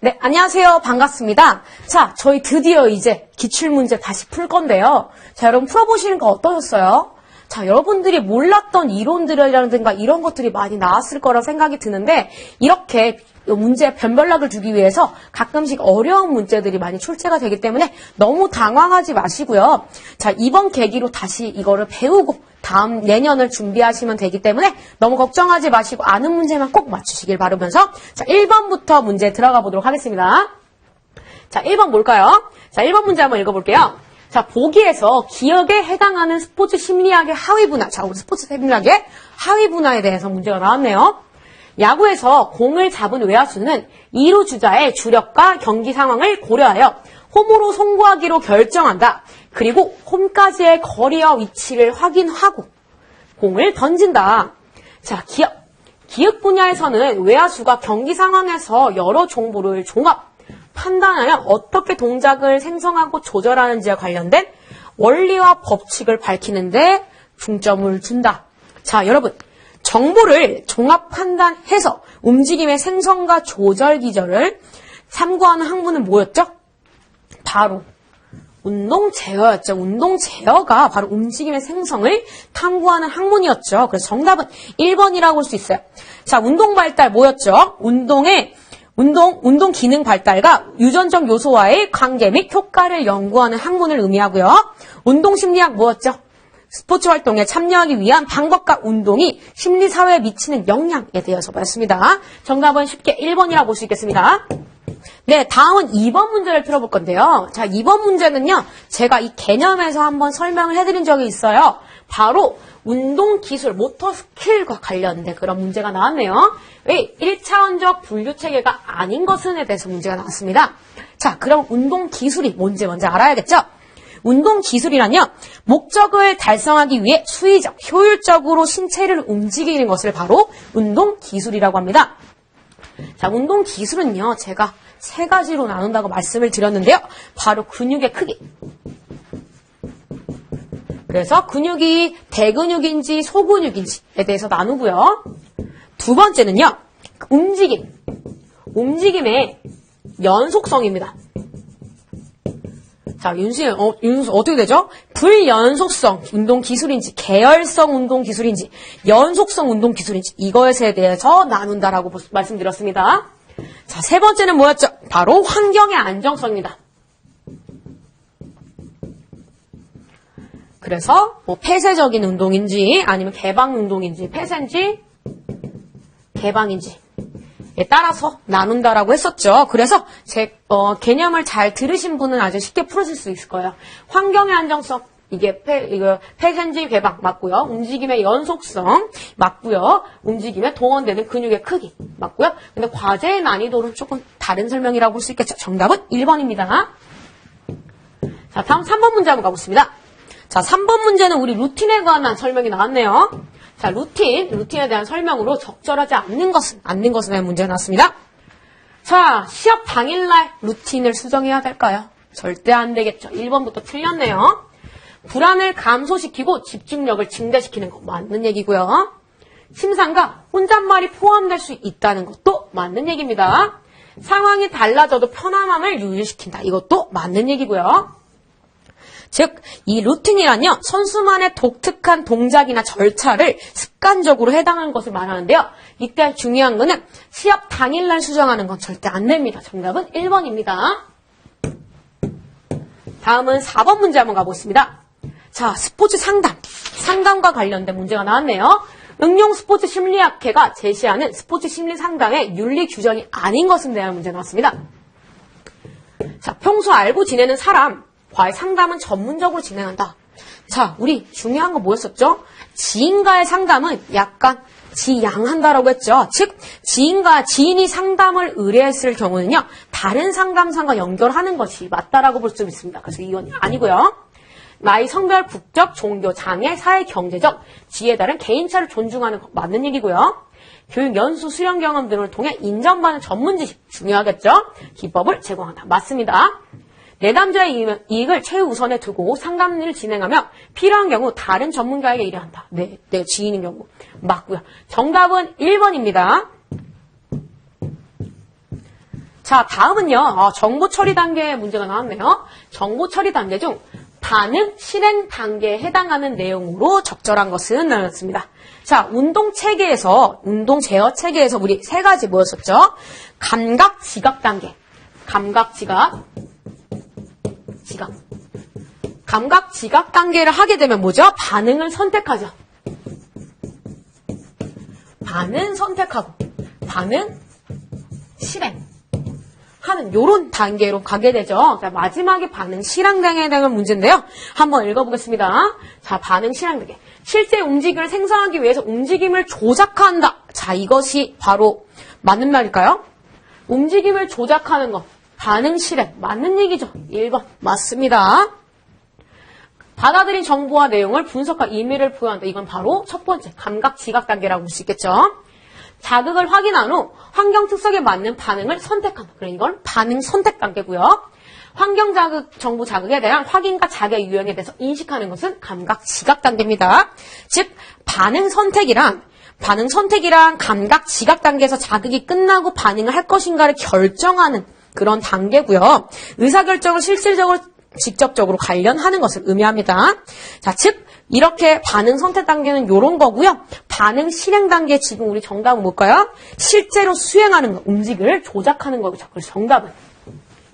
네, 안녕하세요. 반갑습니다. 자, 저희 드디어 이제 기출문제 다시 풀 건데요. 자, 여러분 풀어보시는 거 어떠셨어요? 자, 여러분들이 몰랐던 이론들이라든가 이런 것들이 많이 나왔을 거라 생각이 드는데, 이렇게 문제 변별락을 주기 위해서 가끔씩 어려운 문제들이 많이 출제가 되기 때문에 너무 당황하지 마시고요. 자, 이번 계기로 다시 이거를 배우고 다음 내년을 준비하시면 되기 때문에 너무 걱정하지 마시고 아는 문제만 꼭 맞추시길 바라면서 자, 1번부터 문제 들어가 보도록 하겠습니다. 자, 1번 뭘까요? 자, 1번 문제 한번 읽어볼게요. 자, 보기에서 기억에 해당하는 스포츠 심리학의 하위 분화. 자, 우리 스포츠 심리학의 하위 분화에 대해서 문제가 나왔네요. 야구에서 공을 잡은 외야수는 2루 주자의 주력과 경기 상황을 고려하여 홈으로 송구하기로 결정한다. 그리고 홈까지의 거리와 위치를 확인하고 공을 던진다. 자, 기억. 기억 분야에서는 외야수가 경기 상황에서 여러 정보를 종합, 판단하여 어떻게 동작을 생성하고 조절하는지와 관련된 원리와 법칙을 밝히는데 중점을 준다. 자, 여러분. 정보를 종합 판단해서 움직임의 생성과 조절 기절을 참고하는 학문은 뭐였죠? 바로 운동 제어였죠. 운동 제어가 바로 움직임의 생성을 탐구하는 학문이었죠. 그래서 정답은 1번이라고 할 수 있어요. 자, 운동 발달 뭐였죠? 운동의 운동, 운동 기능 발달과 유전적 요소와의 관계 및 효과를 연구하는 학문을 의미하고요. 운동 심리학 뭐였죠? 스포츠 활동에 참여하기 위한 방법과 운동이 심리 사회에 미치는 영향에 대해서 봤습니다. 정답은 쉽게 1번이라고 볼 수 있겠습니다. 네, 다음은 2번 문제를 풀어볼 건데요. 자, 2번 문제는요, 제가 이 개념에서 한번 설명을 해드린 적이 있어요. 바로 운동 기술, 모터 스킬과 관련된 그런 문제가 나왔네요. 왜 1차원적 분류 체계가 아닌 것은에 대해서 문제가 나왔습니다. 자, 그럼 운동 기술이 뭔지 먼저 알아야겠죠? 운동 기술이란요, 목적을 달성하기 위해 수의적, 효율적으로 신체를 움직이는 것을 바로 운동 기술이라고 합니다. 자, 운동 기술은요, 제가 세 가지로 나눈다고 말씀을 드렸는데요. 바로 근육의 크기. 그래서 근육이 대근육인지 소근육인지에 대해서 나누고요. 두 번째는요, 움직임. 움직임의 연속성입니다. 자, 윤수, 어, 윤수 어떻게 되죠? 불연속성 운동 기술인지, 계열성 운동 기술인지, 연속성 운동 기술인지, 이것에 대해서 나눈다라고 보- 말씀드렸습니다. 자, 세 번째는 뭐였죠? 바로 환경의 안정성입니다. 그래서 뭐 폐쇄적인 운동인지 아니면 개방 운동인지 폐쇄인지 개방인지 에 따라서 나눈다라고 했었죠. 그래서 제 어, 개념을 잘 들으신 분은 아주 쉽게 풀으실 수 있을 거예요. 환경의 안정성 이게 폐, 이거 폐쇄인지 개방 맞고요. 움직임의 연속성 맞고요. 움직임에 동원되는 근육의 크기 맞고요. 근데 과제의 난이도는 조금 다른 설명이라고 볼 수 있겠죠. 정답은 1번입니다. 자, 다음 3번 문제 한번 가보겠습니다. 자, 3번 문제는 우리 루틴에 관한 설명이 나왔네요. 자, 루틴, 루틴에 대한 설명으로 적절하지 않는 것은, 않는 것에 문제가 나왔습니다. 자, 시합 당일날 루틴을 수정해야 될까요? 절대 안 되겠죠. 1번부터 틀렸네요. 불안을 감소시키고 집중력을 증대시키는 거 맞는 얘기고요. 심상과 혼잣말이 포함될 수 있다는 것도 맞는 얘기입니다. 상황이 달라져도 편안함을 유지시킨다. 이것도 맞는 얘기고요. 즉, 이 루틴이란요, 선수만의 독특한 동작이나 절차를 습관적으로 해당하는 것을 말하는데요. 이때 중요한 거는 시합 당일날 수정하는 건 절대 안 됩니다. 정답은 1번입니다. 다음은 4번 문제 한번 가보겠습니다. 자, 스포츠 상담. 상담과 관련된 문제가 나왔네요. 응용 스포츠 심리학회가 제시하는 스포츠 심리 상담의 윤리 규정이 아닌 것에 대한 문제 나왔습니다. 자, 평소 알고 지내는 사람 과의 상담은 전문적으로 진행한다. 자, 우리 중요한 거 뭐였었죠? 지인과의 상담은 약간 지양한다라고 했죠. 즉, 지인과 지인이 상담을 의뢰했을 경우는요, 다른 상담사과 연결하는 것이 맞다라고 볼 수 있습니다. 그래서 이건 아니고요. 나이, 성별, 국적, 종교, 장애, 사회, 경제적, 지혜에 따른 개인차를 존중하는 거 맞는 얘기고요. 교육, 연수, 수련 경험 등을 통해 인정받는 전문 지식 중요하겠죠. 기법을 제공한다. 맞습니다. 내담자의 이익- 이익을 최우선에 두고 상담을 진행하며 필요한 경우 다른 전문가에게 의뢰한다. 네, 내 지인인 경우 맞고요. 정답은 1번입니다. 자, 다음은요. 어, 정보 처리 단계 문제가 나왔네요. 정보 처리 단계 중 반응 실행 단계에 해당하는 내용으로 적절한 것은 나왔습니다. 자, 운동 체계에서 운동 제어 체계에서 우리 세 가지 뭐였었죠? 감각 지각 단계. 감각 지각. 지각. 감각 지각 단계를 하게 되면 뭐죠? 반응을 선택하죠. 반응 선택하고 반응 실행 하는 요런 단계로 가게 되죠. 자, 마지막에 반응 실행 단계에 해당하는 문제인데요. 한번 읽어보겠습니다. 자, 반응 실행 단계. 실제 움직임을 생성하기 위해서 움직임을 조작한다. 자, 이것이 바로 맞는 말일까요? 움직임을 조작하는 것. 반응 실행. 맞는 얘기죠. 1번. 맞습니다. 받아들인 정보와 내용을 분석과 의미를 부여한다. 이건 바로 첫 번째 감각 지각 단계라고 볼 수 있겠죠. 자극을 확인한 후 환경 특성에 맞는 반응을 선택한다. 그래 이건 반응 선택 단계고요. 환경 자극, 정보 자극에 대한 확인과 자기 유형에 대해서 인식하는 것은 감각 지각 단계입니다. 즉 반응 선택이란 반응 선택이란 감각 지각 단계에서 자극이 끝나고 반응을 할 것인가를 결정하는 그런 단계고요. 의사결정을 실질적으로 직접적으로 관련하는 것을 의미합니다. 자, 즉 이렇게 반응 선택 단계는 이런 거고요. 반응 실행 단계 지금 우리 정답은 뭘까요? 실제로 수행하는 거, 움직임을 조작하는 거죠. 그래서 정답은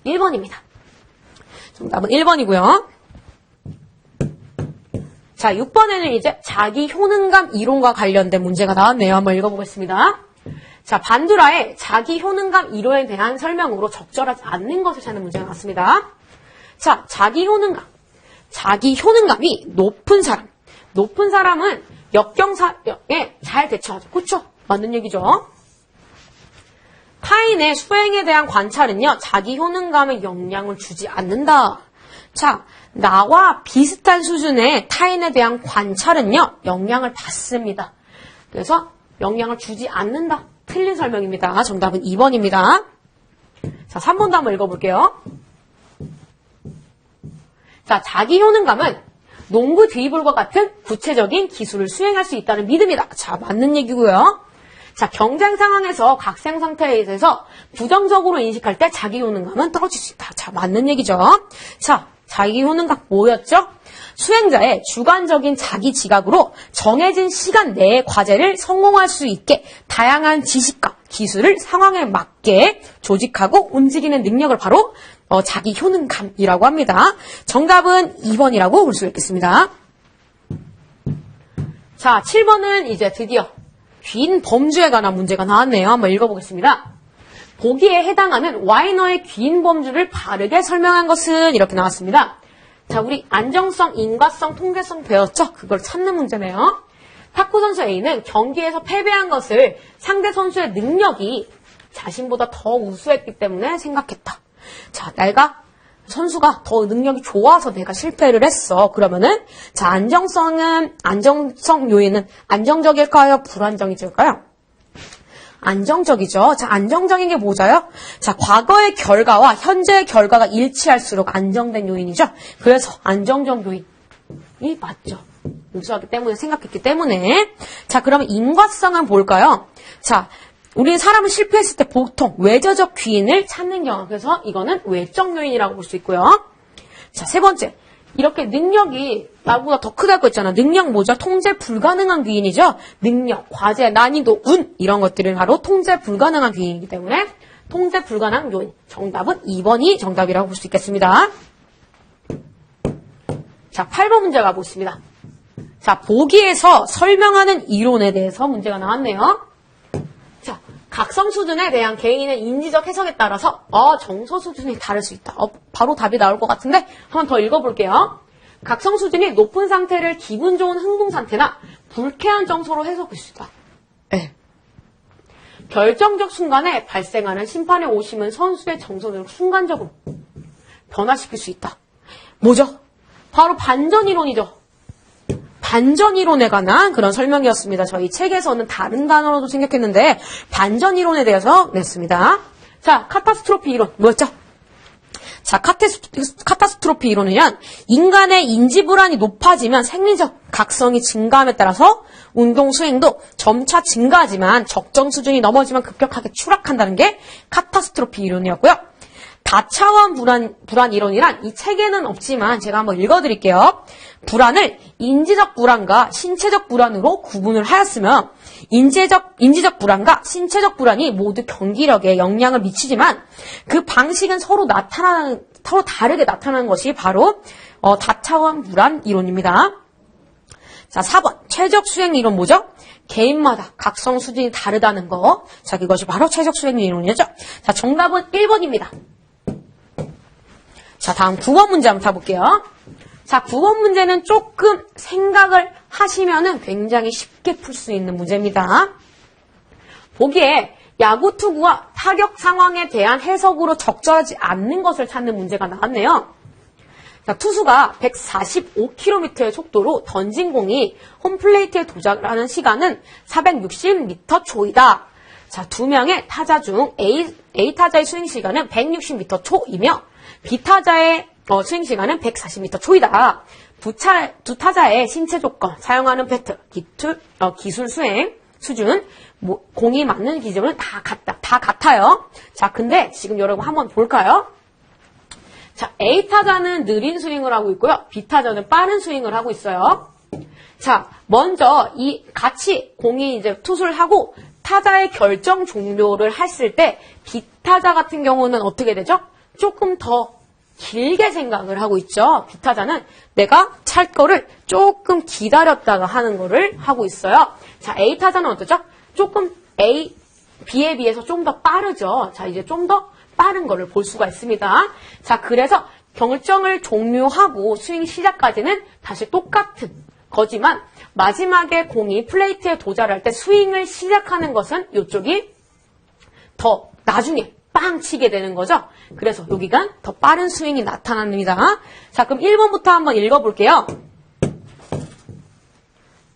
1번입니다. 정답은 1번이고요. 자, 6번에는 이제 자기 효능감 이론과 관련된 문제가 나왔네요. 한번 읽어보겠습니다. 자, 반두라의 자기 효능감 이론에 대한 설명으로 적절하지 않는 것을 찾는 문제가 나왔습니다. 자, 자기 효능감. 자기 효능감이 높은 사람. 높은 사람은 역경사에 잘 대처하죠. 그렇죠? 맞는 얘기죠. 타인의 수행에 대한 관찰은요, 자기 효능감에 영향을 주지 않는다. 자, 나와 비슷한 수준의 타인에 대한 관찰은요, 영향을 받습니다. 그래서 영향을 주지 않는다. 틀린 설명입니다. 정답은 2번입니다. 자, 3번도 한번 읽어볼게요. 자, 자기 효능감은 농구 드리블과 같은 구체적인 기술을 수행할 수 있다는 믿음이다. 자, 맞는 얘기고요. 자, 경쟁 상황에서 각생 상태에 대해서 부정적으로 인식할 때 자기 효능감은 떨어질 수 있다. 자, 맞는 얘기죠. 자, 자기 효능감 뭐였죠? 수행자의 주관적인 자기 지각으로 정해진 시간 내의 과제를 성공할 수 있게 다양한 지식과 기술을 상황에 맞게 조직하고 움직이는 능력을 바로 어, 자기 효능감이라고 합니다. 정답은 2번이라고 볼 수 있겠습니다. 자, 7번은 이제 드디어 귀인 범주에 관한 문제가 나왔네요. 한번 읽어보겠습니다. 보기에 해당하는 와이너의 귀인 범주를 바르게 설명한 것은 이렇게 나왔습니다. 자, 우리 안정성, 인과성, 통계성 배웠죠? 그걸 찾는 문제네요. 탁구 선수 A는 경기에서 패배한 것을 상대 선수의 능력이 자신보다 더 우수했기 때문에 생각했다. 자, 내가 선수가 더 능력이 좋아서 내가 실패를 했어. 그러면은 자, 안정성은 안정성 요인은 안정적일까요? 불안정해질까요? 안정적이죠. 자, 안정적인 게 뭐죠? 자, 과거의 결과와 현재의 결과가 일치할수록 안정된 요인이죠. 그래서 안정적 요인이 맞죠. 우수하기 때문에 생각했기 때문에. 자, 그러면 인과성은 뭘까요? 자, 우리 사람은 실패했을 때 보통 외저적 귀인을 찾는 경우. 그래서 이거는 외적 요인이라고 볼 수 있고요. 자, 세 번째. 이렇게 능력이 나보다 더 크다고 했잖아. 능력 뭐죠? 통제 불가능한 귀인이죠. 능력, 과제, 난이도, 운 이런 것들은 바로 통제 불가능한 귀인이기 때문에 통제 불가능한 요인. 정답은 2번이 정답이라고 볼 수 있겠습니다. 자, 8번 문제 가보겠습니다. 자, 보기에서 설명하는 이론에 대해서 문제가 나왔네요. 자, 각성 수준에 대한 개인의 인지적 해석에 따라서 어, 정서 수준이 다를 수 있다. 어, 바로 답이 나올 것 같은데 한번 더 읽어볼게요. 각성 수준이 높은 상태를 기분 좋은 흥분 상태나 불쾌한 정서로 해석할 수 있다. 네. 결정적 순간에 발생하는 심판의 오심은 선수의 정서를 순간적으로 변화시킬 수 있다. 뭐죠? 바로 반전 이론이죠. 반전 이론에 관한 그런 설명이었습니다. 저희 책에서는 다른 단어로도 생각했는데 반전 이론에 대해서 냈습니다. 자, 카타스트로피 이론 뭐였죠? 자, 카타스트로피 이론은 인간의 인지 불안이 높아지면 생리적 각성이 증가함에 따라서 운동 수행도 점차 증가하지만 적정 수준이 넘어지면 급격하게 추락한다는 게 카타스트로피 이론이었고요. 다차원 불안, 불안 이론이란 이 책에는 없지만 제가 한번 읽어드릴게요. 불안을 인지적 불안과 신체적 불안으로 구분을 하였으며 인지적, 인지적 불안과 신체적 불안이 모두 경기력에 영향을 미치지만 그 방식은 서로 나타나는, 서로 다르게 나타나는 것이 바로 어, 다차원 불안 이론입니다. 자, 4번. 최적 수행 이론 뭐죠? 개인마다 각성 수준이 다르다는 거. 자, 그것이 바로 최적 수행 이론이죠. 자, 정답은 1번입니다. 자, 다음 9번 문제 한번 타볼게요. 자, 9번 문제는 조금 생각을 하시면은 굉장히 쉽게 풀 수 있는 문제입니다. 보기에 야구 투구와 타격 상황에 대한 해석으로 적절하지 않는 것을 찾는 문제가 나왔네요. 자, 투수가 145km의 속도로 던진 공이 홈플레이트에 도착하는 시간은 460m 초이다. 자, 두 명의 타자 중 A, A 타자의 스윙 시간은 160m 초이며 B 타자의 어, 스윙 시간은 140m 초이다. 두, 차, 두 타자의 신체 조건, 사용하는 패트, 기술, 어, 기술 수행 수준, 뭐, 공이 맞는 기준은 다 같다. 다 같아요. 자, 근데 지금 여러분 한번 볼까요? 자, A 타자는 느린 스윙을 하고 있고요. B 타자는 빠른 스윙을 하고 있어요. 자, 먼저 이 같이 공이 이제 투수를 하고 타자의 결정 종료를 했을 때 B 타자 같은 경우는 어떻게 되죠? 조금 더 길게 생각을 하고 있죠. B 타자는 내가 찰 거를 조금 기다렸다가 하는 거를 하고 있어요. 자, A 타자는 어떠죠? 조금 A, B에 비해서 좀 더 빠르죠. 자, 이제 좀 더 빠른 거를 볼 수가 있습니다. 자, 그래서 결정을 종료하고 스윙 시작까지는 다시 똑같은 거지만 마지막에 공이 플레이트에 도달할 때 스윙을 시작하는 것은 이쪽이 더 나중에 빵 치게 되는 거죠. 그래서 여기가 더 빠른 스윙이 나타납니다. 자, 그럼 1번부터 한번 읽어볼게요.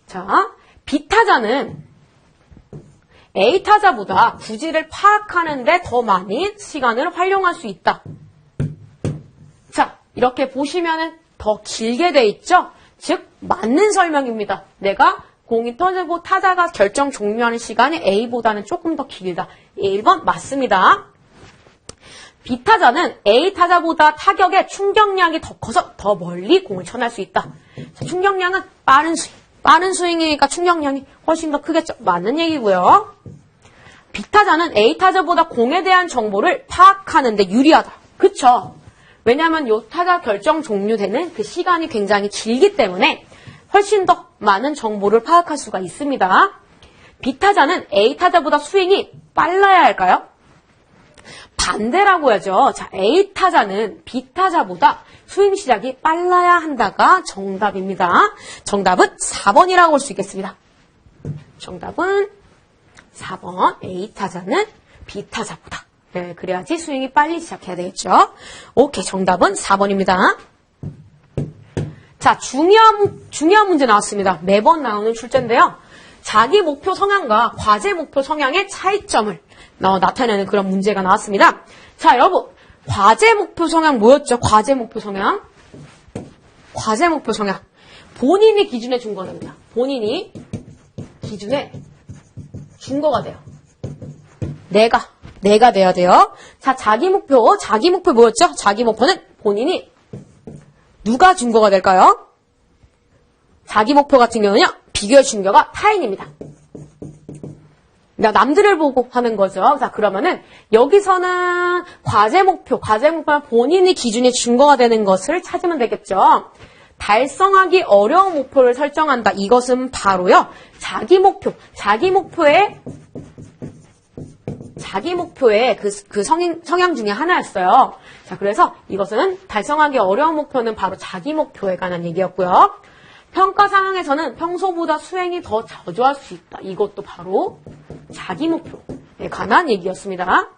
자, B타자는 A타자보다 구질을 파악하는데 더 많이 시간을 활용할 수 있다. 자, 이렇게 보시면은 더 길게 돼 있죠? 즉, 맞는 설명입니다. 내가 공이 터지고 타자가 결정 종료하는 시간이 A보다는 조금 더 길다. 1번 맞습니다. B타자는 A타자보다 타격의 충격량이 더 커서 더 멀리 공을 쳐낼 수 있다. 자, 충격량은 빠른 스윙. 빠른 스윙이니까 충격량이 훨씬 더 크겠죠. 맞는 얘기고요. B타자는 A타자보다 공에 대한 정보를 파악하는데 유리하다. 그쵸? 왜냐하면 요 타자 결정 종료되는 그 시간이 굉장히 길기 때문에 훨씬 더 많은 정보를 파악할 수가 있습니다. B타자는 A타자보다 스윙이 빨라야 할까요? 반대라고 하죠. 자, A타자는 B타자보다 스윙 시작이 빨라야 한다가 정답입니다. 정답은 4번이라고 볼 수 있겠습니다. 정답은 4번. A타자는 B타자보다. 네, 그래야지 스윙이 빨리 시작해야 되겠죠. 오케이, 정답은 4번입니다. 자, 중요한, 중요한 문제 나왔습니다. 매번 나오는 출제인데요. 자기 목표 성향과 과제 목표 성향의 차이점을 어, 나타내는 그런 문제가 나왔습니다. 자, 여러분. 과제 목표 성향 뭐였죠? 과제 목표 성향. 과제 목표 성향. 본인이 기준에 준 거랍니다. 본인이 기준에 준 거가 돼요. 내가, 내가 돼야 돼요. 자, 자기 목표, 자기 목표 뭐였죠? 자기 목표는 본인이 누가 준 거가 될까요? 자기 목표 같은 경우는요, 비교의 준거가 타인입니다. 그러니까 남들을 보고 하는 거죠. 자, 그러면은 여기서는 과제 목표, 과제 목표는 본인이 기준의 증거가 되는 것을 찾으면 되겠죠. 달성하기 어려운 목표를 설정한다. 이것은 바로요. 자기 목표, 자기 목표의 자기 목표의 그, 그 성인, 성향 중에 하나였어요. 자, 그래서 이것은 달성하기 어려운 목표는 바로 자기 목표에 관한 얘기였고요. 평가 상황에서는 평소보다 수행이 더 저조할 수 있다. 이것도 바로 자기 목표에 관한 얘기였습니다.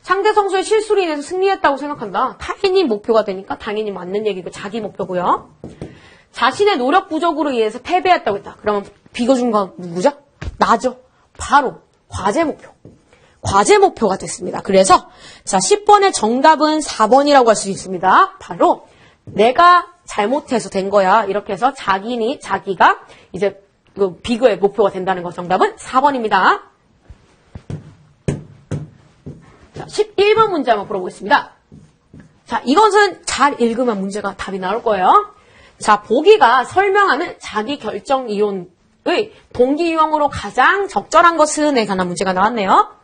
상대 선수의 실수로 인해서 승리했다고 생각한다. 타인이 목표가 되니까 당연히 맞는 얘기고 자기 목표고요. 자신의 노력 부족으로 인해서 패배했다고 했다. 그러면 비거준 건 누구죠? 나죠. 바로 과제 목표. 과제 목표가 됐습니다. 그래서 자 10번의 정답은 4번이라고 할 수 있습니다. 바로 내가 잘못해서 된 거야. 이렇게 해서 자기니 자기가 이제 그 비교의 목표가 된다는 거 정답은 4번입니다. 자, 11번 문제 한번 풀어보겠습니다. 자, 이것은 잘 읽으면 문제가 답이 나올 거예요. 자, 보기가 설명하는 자기 결정 이론의 동기 유형으로 가장 적절한 것은에 관한 문제가 나왔네요.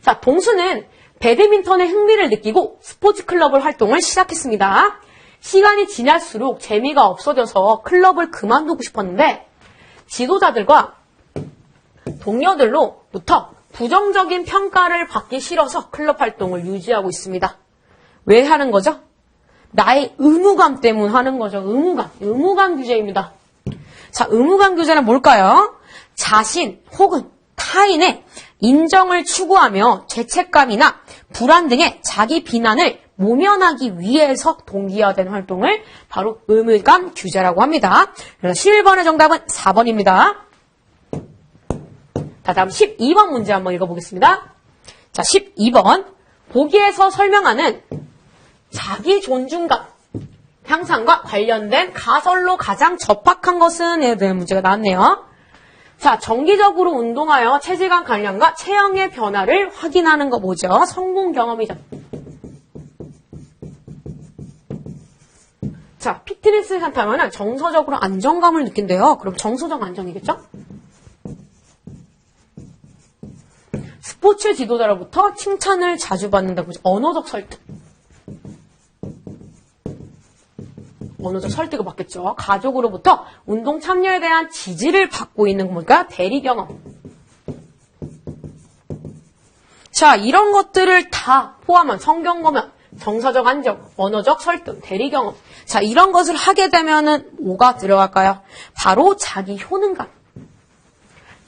자, 동수는 배드민턴에 흥미를 느끼고 스포츠 클럽을 활동을 시작했습니다. 시간이 지날수록 재미가 없어져서 클럽을 그만두고 싶었는데 지도자들과 동료들로부터 부정적인 평가를 받기 싫어서 클럽 활동을 유지하고 있습니다. 왜 하는 거죠? 나의 의무감 때문 하는 거죠. 의무감. 의무감 규제입니다. 자, 의무감 규제는 뭘까요? 자신 혹은 타인의 인정을 추구하며 죄책감이나 불안 등의 자기 비난을 모면하기 위해서 동기화된 활동을 바로 의무감 규제라고 합니다. 그래서 11번의 정답은 4번입니다. 자, 다음 12번 문제 한번 읽어보겠습니다. 자, 12번. 보기에서 설명하는 자기 존중감 향상과 관련된 가설로 가장 적합한 것은에 대한 문제가 나왔네요. 자, 정기적으로 운동하여 체질감 관련과 체형의 변화를 확인하는 거 뭐죠? 성공 경험이죠. 자, 피트니스 센터면 정서적으로 안정감을 느낀대요. 그럼 정서적 안정이겠죠? 스포츠 지도자로부터 칭찬을 자주 받는다고 언어적 설득. 언어적 설득을 받겠죠. 가족으로부터 운동 참여에 대한 지지를 받고 있는 겁니까? 대리 경험. 자, 이런 것들을 다 포함한 성경 보면 정서적 안정, 언어적 설득, 대리 경험. 자, 이런 것을 하게 되면은 뭐가 들어갈까요? 바로 자기 효능감.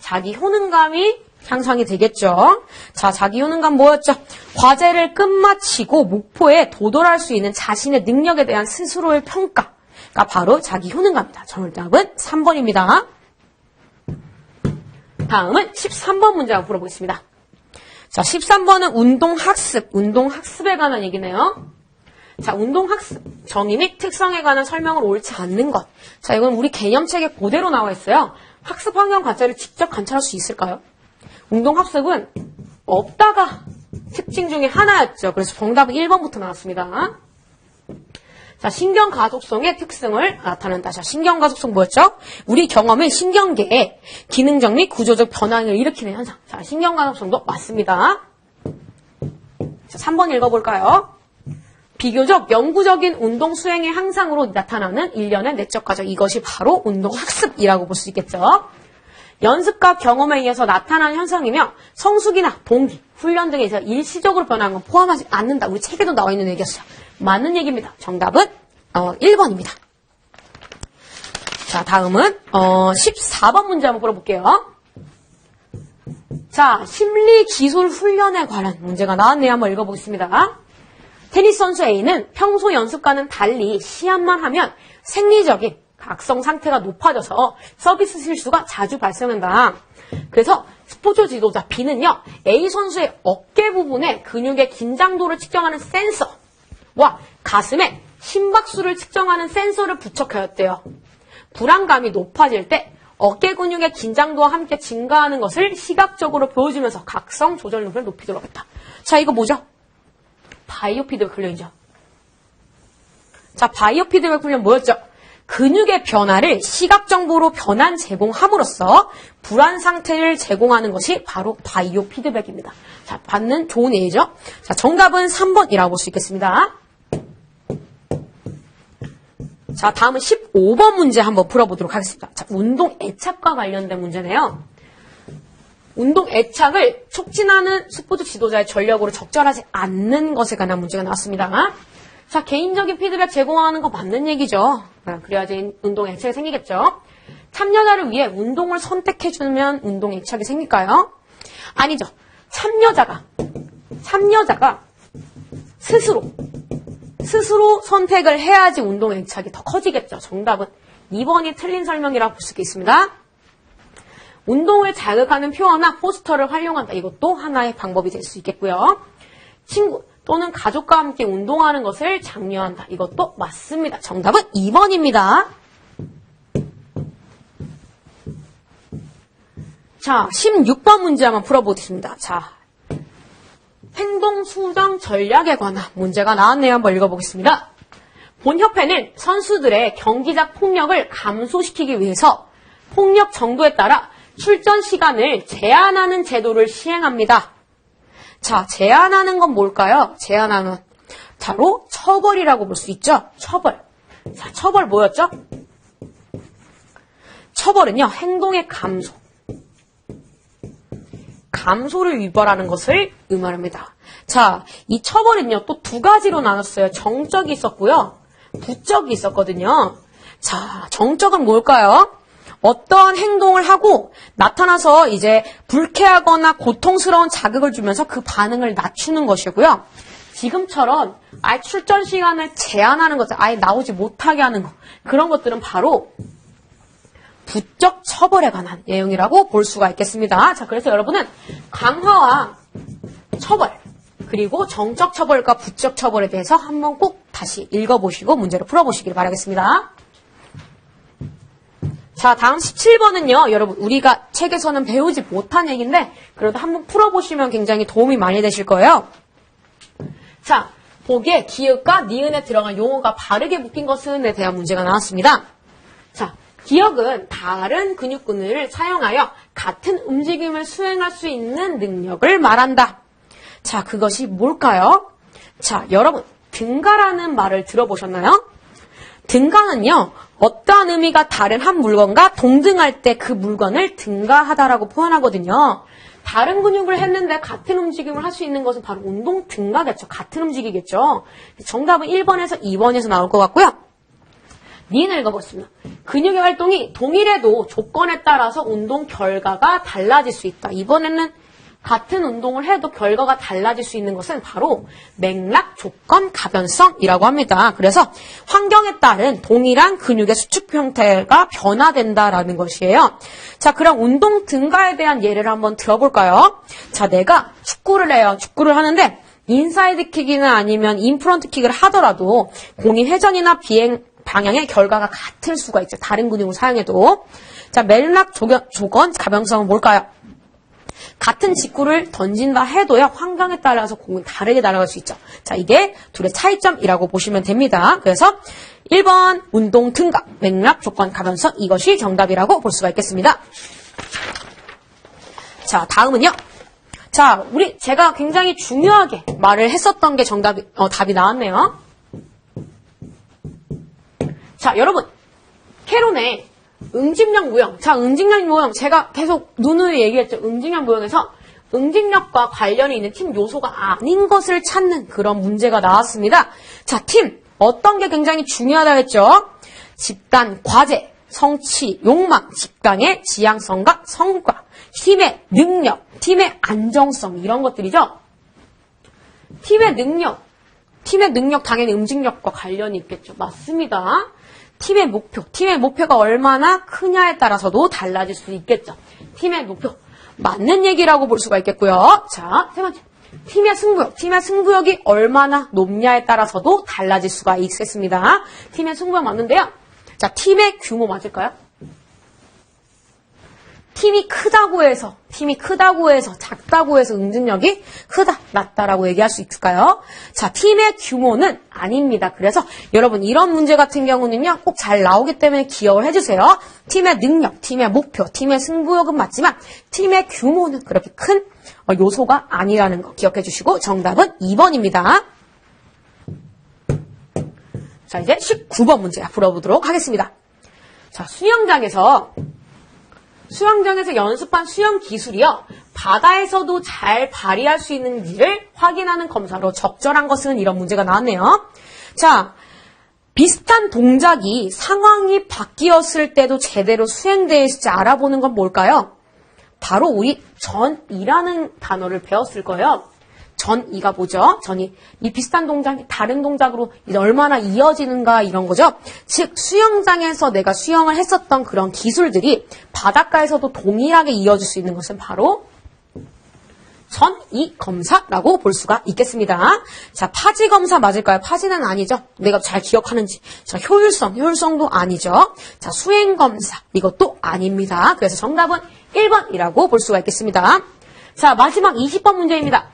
자기 효능감이 향상이 되겠죠. 자, 자기 효능감 뭐였죠? 과제를 끝마치고 목표에 도달할 수 있는 자신의 능력에 대한 스스로의 평가가 바로 자기 효능감입니다. 정답은 3번입니다. 다음은 13번 문제 한번 풀어보겠습니다. 자, 13번은 운동학습, 운동학습에 관한 얘기네요. 자, 운동학습, 정의 및 특성에 관한 설명을 옳지 않는 것. 자, 이건 우리 개념책에 그대로 나와 있어요. 학습 환경 과제를 직접 관찰할 수 있을까요? 운동학습은 없다가 특징 중에 하나였죠. 그래서 정답은 1번부터 나왔습니다. 자, 신경 가속성의 특성을 나타낸다. 자, 신경 가속성 뭐였죠? 우리 경험의 신경계에 기능적 및 구조적 변화를 일으키는 현상. 자, 신경 가속성도 맞습니다. 자, 3번 읽어볼까요? 비교적 영구적인 운동 수행의 향상으로 나타나는 일련의 내적 과정. 이것이 바로 운동 학습이라고 볼 수 있겠죠. 연습과 경험에 의해서 나타나는 현상이며 성숙이나 동기, 훈련 등에 있어 일시적으로 변하는 건 포함하지 않는다. 우리 책에도 나와 있는 얘기였어요. 맞는 얘기입니다. 정답은 어, 1번입니다. 자, 다음은 어, 14번 문제 한번 풀어볼게요. 자, 심리 기술 훈련에 관한 문제가 나왔네요. 한번 읽어보겠습니다. 테니스 선수 A는 평소 연습과는 달리 시합만 하면 생리적인 각성 상태가 높아져서 서비스 실수가 자주 발생한다. 그래서 스포츠 지도자 B는요, A 선수의 어깨 부분에 근육의 긴장도를 측정하는 센서와 가슴에 심박수를 측정하는 센서를 부착하였대요. 불안감이 높아질 때 어깨 근육의 긴장도와 함께 증가하는 것을 시각적으로 보여주면서 각성 조절 능력을 높이도록 했다. 자, 이거 뭐죠? 바이오 피드백 훈련이죠. 자, 바이오 피드백 훈련 뭐였죠? 근육의 변화를 시각 정보로 변환 제공함으로써 불안 상태를 제공하는 것이 바로 바이오 피드백입니다. 자, 받는 좋은 예죠. 자, 정답은 3번이라고 볼 수 있겠습니다. 자, 다음은 15번 문제 한번 풀어보도록 하겠습니다. 자, 운동 애착과 관련된 문제네요. 운동 애착을 촉진하는 스포츠 지도자의 전력으로 적절하지 않는 것에 관한 문제가 나왔습니다. 자, 개인적인 피드백 제공하는 거 맞는 얘기죠. 아, 그래야지 운동 애착이 생기겠죠. 참여자를 위해 운동을 선택해주면 운동 애착이 생길까요? 아니죠. 참여자가, 참여자가 스스로, 스스로 선택을 해야지 운동 애착이 더 커지겠죠. 정답은 2번이 틀린 설명이라고 볼 수 있겠습니다. 운동을 자극하는 표어나 포스터를 활용한다. 이것도 하나의 방법이 될 수 있겠고요. 친구 또는 가족과 함께 운동하는 것을 장려한다. 이것도 맞습니다. 정답은 2번입니다. 자, 16번 문제 한번 풀어보겠습니다. 자, 행동 수정 전략에 관한 문제가 나왔네요. 한번 읽어보겠습니다. 본협회는 선수들의 경기장 폭력을 감소시키기 위해서 폭력 정도에 따라 출전 시간을 제한하는 제도를 시행합니다. 자, 제한하는 건 뭘까요? 제한하는 바로 처벌이라고 볼 수 있죠. 처벌. 자, 처벌 뭐였죠? 처벌은요, 행동의 감소. 감소를 유발하는 것을 의미합니다. 자, 이 처벌은요, 또 두 가지로 나눴어요. 정적이 있었고요. 부적이 있었거든요. 자, 정적은 뭘까요? 어떠한 행동을 하고 나타나서 이제 불쾌하거나 고통스러운 자극을 주면서 그 반응을 낮추는 것이고요. 지금처럼 아예 출전 시간을 제한하는 것들, 아예 나오지 못하게 하는 것, 그런 것들은 바로 부적 처벌에 관한 내용이라고 볼 수가 있겠습니다. 자, 그래서 여러분은 강화와 처벌, 그리고 정적 처벌과 부적 처벌에 대해서 한번 꼭 다시 읽어보시고 문제를 풀어보시길 바라겠습니다. 자, 다음 17번은요, 여러분, 우리가 책에서는 배우지 못한 얘기인데, 그래도 한번 풀어보시면 굉장히 도움이 많이 되실 거예요. 자, 보기에 기읍과 니은에 들어간 용어가 바르게 묶인 것은에 대한 문제가 나왔습니다. 자, 기억은 다른 근육근을 사용하여 같은 움직임을 수행할 수 있는 능력을 말한다. 자, 그것이 뭘까요? 자, 여러분, 등가라는 말을 들어보셨나요? 등가는요, 어떠한 의미가 다른 한 물건과 동등할 때 그 물건을 등가하다라고 표현하거든요. 다른 근육을 했는데 같은 움직임을 할 수 있는 것은 바로 운동 등가겠죠. 같은 움직이겠죠. 정답은 1번에서 2번에서 나올 것 같고요. 니은 읽어보겠습니다. 근육의 활동이 동일해도 조건에 따라서 운동 결과가 달라질 수 있다. 이번에는 같은 운동을 해도 결과가 달라질 수 있는 것은 바로 맥락, 조건, 가변성이라고 합니다. 그래서 환경에 따른 동일한 근육의 수축 형태가 변화된다라는 것이에요. 자, 그럼 운동 등가에 대한 예를 한번 들어볼까요? 자, 내가 축구를 해요. 축구를 하는데 인사이드 킥이나 아니면 인프런트 킥을 하더라도 공이 회전이나 비행 방향의 결과가 같을 수가 있죠. 다른 근육을 사용해도. 자, 맥락, 조건, 가변성은 뭘까요? 같은 직구를 던진다 해도요, 환경에 따라서 공은 다르게 날아갈 수 있죠. 자, 이게 둘의 차이점이라고 보시면 됩니다. 그래서 1번 운동 등각, 맥락, 조건, 가변성 이것이 정답이라고 볼 수가 있겠습니다. 자, 다음은요. 자, 우리 제가 굉장히 중요하게 말을 했었던 게 정답이 어, 답이 나왔네요. 자, 여러분. 캐론의 응집력 모형. 자, 응집력 모형. 제가 계속 누누이 얘기했죠. 응집력 모형에서 응집력과 관련이 있는 팀 요소가 아닌 것을 찾는 그런 문제가 나왔습니다. 자, 팀. 어떤 게 굉장히 중요하다 했죠? 집단, 과제, 성취, 욕망, 집단의 지향성과 성과, 팀의 능력, 팀의 안정성, 이런 것들이죠. 팀의 능력, 팀의 능력 당연히 응집력과 관련이 있겠죠. 맞습니다. 팀의 목표, 팀의 목표가 얼마나 크냐에 따라서도 달라질 수 있겠죠. 팀의 목표, 맞는 얘기라고 볼 수가 있겠고요. 자, 세 번째. 팀의 승부욕, 팀의 승부욕이 얼마나 높냐에 따라서도 달라질 수가 있겠습니다. 팀의 승부욕 맞는데요. 자, 팀의 규모 맞을까요? 팀이 크다고 해서, 팀이 크다고 해서, 작다고 해서 응집력이 크다, 낮다라고 얘기할 수 있을까요? 자, 팀의 규모는 아닙니다. 그래서 여러분, 이런 문제 같은 경우는요, 꼭 잘 나오기 때문에 기억을 해주세요. 팀의 능력, 팀의 목표, 팀의 승부욕은 맞지만, 팀의 규모는 그렇게 큰 요소가 아니라는 거 기억해 주시고, 정답은 2번입니다. 자, 이제 19번 문제 풀어보도록 하겠습니다. 자, 수영장에서 수영장에서 연습한 수영 기술이요. 바다에서도 잘 발휘할 수 있는지를 확인하는 검사로 적절한 것은 이런 문제가 나왔네요. 자, 비슷한 동작이 상황이 바뀌었을 때도 제대로 수행되어 있을지 알아보는 건 뭘까요? 바로 우리 전이라는 단어를 배웠을 거예요. 전이가 뭐죠? 전이 이 비슷한 동작이 다른 동작으로 얼마나 이어지는가 이런 거죠. 즉 수영장에서 내가 수영을 했었던 그런 기술들이 바닷가에서도 동일하게 이어질 수 있는 것은 바로 전이 검사라고 볼 수가 있겠습니다. 자, 파지 검사 맞을까요? 파지는 아니죠. 내가 잘 기억하는지. 자, 효율성, 효율성도 아니죠. 자, 수행 검사 이것도 아닙니다. 그래서 정답은 1번이라고 볼 수가 있겠습니다. 자, 마지막 20번 문제입니다.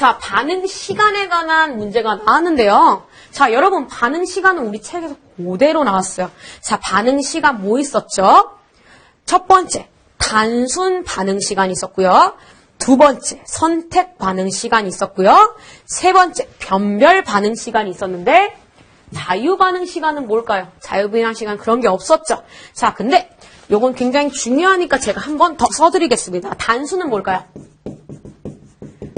자, 반응 시간에 관한 문제가 나왔는데요. 자, 여러분, 반응 시간은 우리 책에서 그대로 나왔어요. 자, 반응 시간 뭐 있었죠? 첫 번째, 단순 반응 시간이 있었고요. 두 번째, 선택 반응 시간이 있었고요. 세 번째, 변별 반응 시간이 있었는데, 자유 반응 시간은 뭘까요? 자유 반응 시간 그런 게 없었죠. 자, 근데 요건 굉장히 중요하니까 제가 한 번 더 써드리겠습니다. 단수는 뭘까요?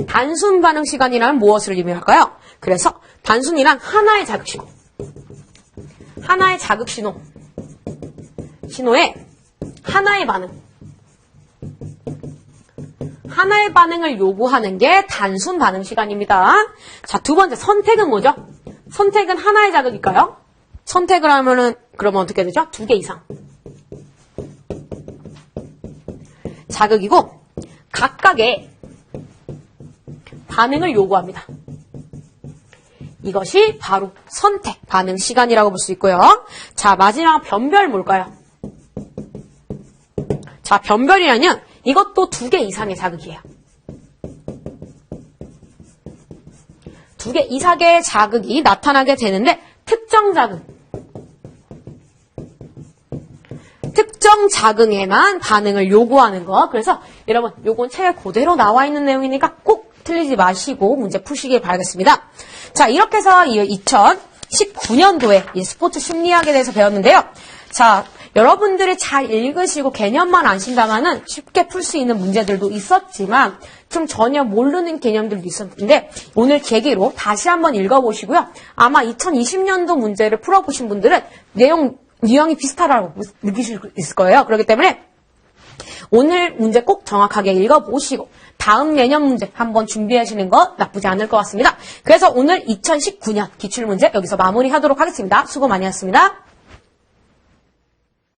단순 반응 시간이란 무엇을 의미할까요? 그래서 단순이란 하나의 자극 신호. 하나의 자극 신호. 신호에 하나의 반응. 하나의 반응을 요구하는 게 단순 반응 시간입니다. 자, 두 번째 선택은 뭐죠? 선택은 하나의 자극일까요? 선택을 하면은 그러면 어떻게 되죠? 두 개 이상. 자극이고 각각의 반응을 요구합니다. 이것이 바로 선택 반응 시간이라고 볼 수 있고요. 자, 마지막 변별 뭘까요? 자, 변별이라면 이것도 두 개 이상의 자극이에요. 두 개 이상의 자극이 나타나게 되는데 특정 자극. 특정 자극에만 반응을 요구하는 거. 그래서 여러분, 요건 책에 그대로 나와 있는 내용이니까 꼭 틀리지 마시고 문제 푸시길 바라겠습니다. 자, 이렇게 해서 2019년도에 이 스포츠 심리학에 대해서 배웠는데요. 자, 여러분들이 잘 읽으시고 개념만 아신다면은 쉽게 풀 수 있는 문제들도 있었지만 좀 전혀 모르는 개념들도 있었는데 오늘 계기로 다시 한번 읽어보시고요. 아마 2020년도 문제를 풀어보신 분들은 내용 유형이 비슷하다고 느끼실 수 있을 거예요. 그렇기 때문에 오늘 문제 꼭 정확하게 읽어보시고 다음 내년 문제 한번 준비하시는 거 나쁘지 않을 것 같습니다. 그래서 오늘 2019년 기출문제 여기서 마무리하도록 하겠습니다. 수고 많이 했습니다.